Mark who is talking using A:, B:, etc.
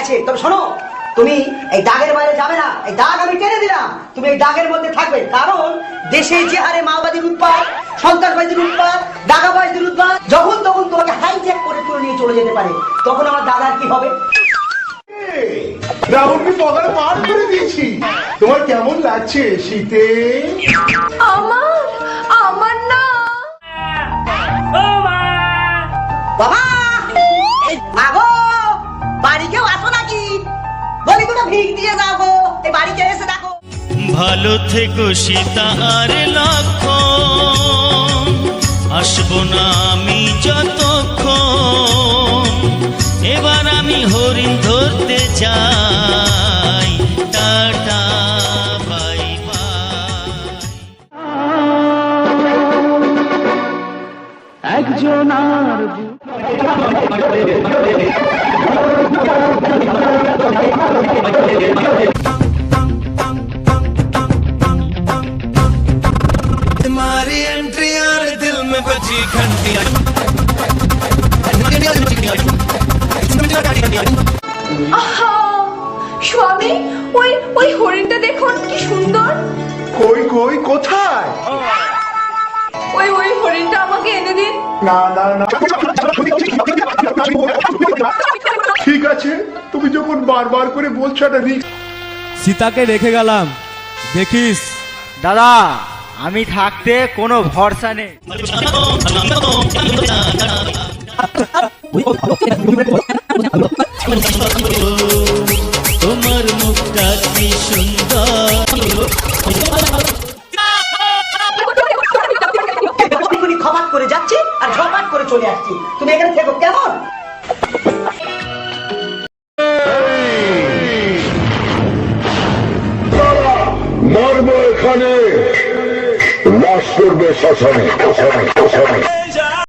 A: গেছে। তবে শোনো তুমি এই দাগের বাইরে যাবে না। এই দাগ আমি টেনে দিলাম। তুমি এই দাগের মধ্যে থাকবে। কারণ দেশে যে হারে মাওবাদীর উৎপাদ সন্ত্রাসবাদীর উৎপাদ দাগাবাজদের উৎপাদ যখন তখন তোমাকে হাইজ্যাক করে তুলে নিয়ে চলে যেতে পারে। তখন আমার দাদার কি হবে?
B: রাহুলকে পগার পার করে দিয়েছি। তোমার কেমন লাগছে শীতে?
C: আমার
A: দিয়ে এসে দেখো।
D: ভালো থেকো সীতা আর লক্ষ আসব না আমি যতক্ষণ। এবার আমি হরিণ ধরতে যাই টাটা, বাই বাই। একজন
C: আর স্বামী ওই ওই হরিণটা দেখুন কি সুন্দর।
B: কই কই কোথায়?
C: ওই ওই হরিণটা আমাকে এনে দিন।
B: না না না। ঠিক আছে তুমি যখন বারবার করে বলছো রিস্ক
E: সীতাকে রেখে গেলাম। দেখিস।
F: দাদা! আমি থাকতে কোনো ভরসা নেই।
D: তোমার মুখটা কি সুন্দর?
A: খপাত করে যাচ্ছি আর ঝপাট করে চলে আসছি। তুমি এখানে থেকো কেমন?
G: মরবো এখানে। লাশ করবে শ্মশানে শ্মশানে শ্মশানে